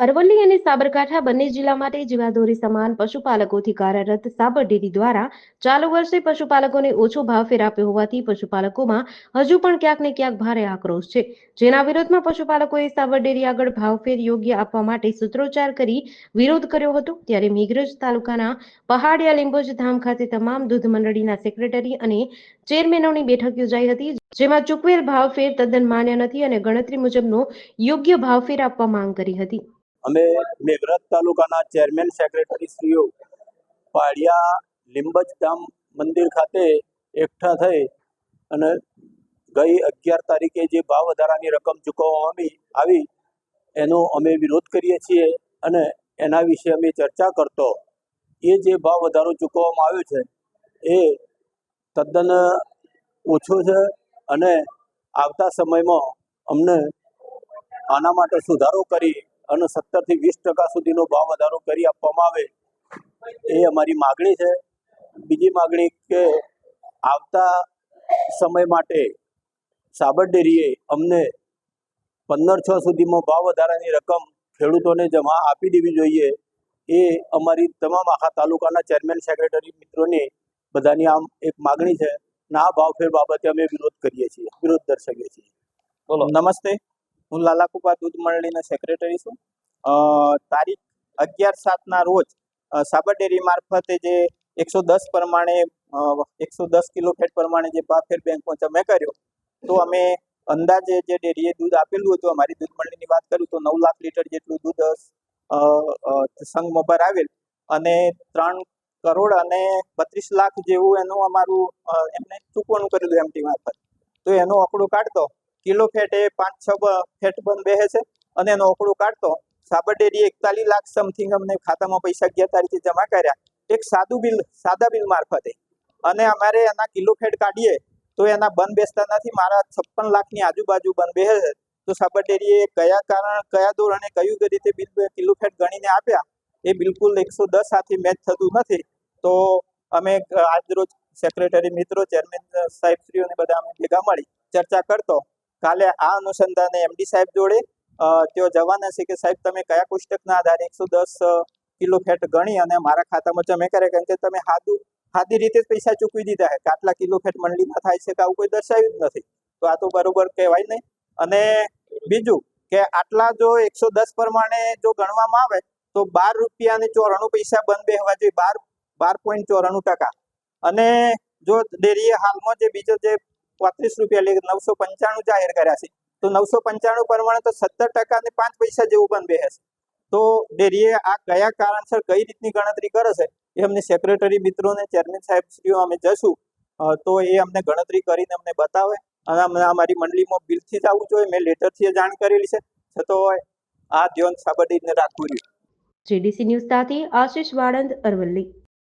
અરવલ્લી અને સાબરકાંઠા બંને જિલ્લા માટે જીવાદોરી સમાન પશુપાલકોથી કાર્યરત સાબર ડેરી દ્વારા ચાલુ વર્ષે પશુપાલકોને ઓછો ભાવ ફેર આપ્યો હોવાથી પશુપાલકોમાં હજુ પણ ક્યાંક ને ક્યાંક ભારે આક્રોશ છે. જેના વિરોધમાં પશુપાલકોએ સાબર ડેરી આગળ ભાવફેર યોગ્ય આપવા માટે સૂત્રોચ્ચાર કરી વિરોધ કર્યો હતો. ત્યારે મેઘરજ તાલુકાના પહાડિયા લીંબોજ ધામ ખાતે તમામ દૂધ મંડળીના સેક્રેટરી અને ચેરમેનોની બેઠક યોજાઈ હતી, જેમાં ચૂકવેલ ભાવફેર તદ્દન માન્ય નથી અને ગણતરી મુજબનો યોગ્ય ભાવફેર આપવા માંગ કરી હતી. અમે મેઘરજ તાલુકાના ચેરમેન સેક્રેટરી શ્રીઓ પાડિયા લીંબજ ધામ મંદિર ખાતે એકઠા થઈ અને ગઈ અગિયાર તારીખે જે ભાવ વધારાની રકમ ચૂકવવામાં આવી, એનો અમે વિરોધ કરીએ છીએ અને એના વિશે અમે ચર્ચા કરતો. એ જે ભાવ વધારો ચૂકવવામાં આવ્યો છે, એ તદ્દન ઓછો છે અને આવતા સમયમાં અમને આના માટે સુધારો કરી અને સત્તરથી વીસ ટકા સુધીનો ભાવ વધારો કરી આપવામાં આવે. એ અમારી માગણી છે. બીજી માગણી કે આવતા સમય માટે સાબર ડેરીએ અમને પંદર છ સુધીમાં ભાવ વધારાની રકમ ખેડૂતોને જમા આપી દેવી જોઈએ. એ અમારી તમામ આખા તાલુકાના ચેરમેન સેક્રેટરી મિત્રોની બધાની આમ એક માગણી છે. ના ભાવફેર બાબતે અમે વિરોધ કરીએ છીએ વિરોધ દર્શાવીએ છીએ. બોલો. નમસ્તે. હું લાલાકુપા દૂધ મંડળીના સેક્રેટરી છું. તારીખ અગિયાર સાતના રોજ સાબર ડેરી મારફતે જે એકસો દસ પ્રમાણે એકસો દસ કિલો ફેટ પ્રમાણે જે ભાવફેર બેંકમાં જમે કર્યો. તો અમે અંદાજે જે ડેરીએ દૂધ આપેલું હતું, અમારી દૂધ મંડળીની વાત કરું તો નવ લાખ લીટર જેટલું દૂધ સંઘમાં ભરાવેલ અને ત્રણ કરોડ અને બત્રીસ લાખ જેવું એનું અમારું એમને ચૂકવણું કરેલું એમટી મારફત. તો એનો આંકડો કાઢતો. કિલો ફેટ એ પાંચ, છ ફેટ બંધ બેસે છે અને એનો આંકડો કાઢતો સાબર ડેરી એકતાલીસ લાખ સમથિંગ અમને ખાતામાં પૈસા અગિયાર તારીખે જમા કર્યા. એક સાદું બિલ, સાદા બિલ મારફતે. અને અમારે એના કિલો ફેટ કાઢીએ તો એના બંધ બેસતા નથી, મારા છપ્પન લાખની આજુબાજુ બંધ બેસે છે. તો સાબર ડેરીએ કયા કારણ, કયા ધોરણે કયું રીતે બિલ કિલો ફેટ ગણીને આપ્યા, એ બિલકુલ એકસો દસ સાથે મેચ થતું નથી. તો અમે આજ રોજ સેક્રેટરી મિત્રો ચેરમેન સાહેબ શ્રીઓને બધા અમે ભેગા મળી ચર્ચા કરતો કાલે આ અનુસંધાને એમડી સાહેબ જોડે તેઓ જવાના છે કે સાહેબ તમે કયા પુસ્તકના આધારે એકસો દસ કિલો ફેટ ગણી અને મારા ખાતામાં જમે કરે કારણ કે તમે હાદું, હાદી રીતે જ પૈસા ચૂકવી દીધા છે. આટલા કિલો ફેટ મંડળીમાં થાય છે કે આવું કોઈ દર્શાવ્યું જ નથી. તો આ તો બરોબર કહેવાય નહીં. અને બીજું કે આટલા જો એકસો દસ પ્રમાણે જો ગણવામાં આવે, તો બાર રૂપિયા અને ચોરાણું પૈસા બંધ બેહવા જોઈએ. બાર બાર પોઈન્ટ ચોરાણું ટકા. અને જો ડેરીએ હાલમાં જે બીજો જે પાંત્રીસ રૂપિયા એટલે નવસો પંચાણું જાહેર કર્યા છે. તો નવસો પંચાણું પ્રમાણે તો સત્તર ટકા ને પાંચ પૈસા જેવું પણ બેસે તો ડેરીએ આ કયા કારણસર કઈ રીતની ગણતરી કરે છે એ અમને સેક્રેટરી મિત્રોને ચેરમેન સાહેબ શ્રીઓ અમે જશું. તો એ અમને ગણતરી કરીને અમને બતાવે. અને અમને અમારી મંડળીમાં બિલથી જ આવવું જોઈએ. મેં લેટરથી જાણ કરેલી છે. છતાં આ ધ્યાન સાબડીને રાખવું જોઈએ. જેડીસી ન્યૂઝ સાથે આશિષ વાળંદ અરવલ્લી.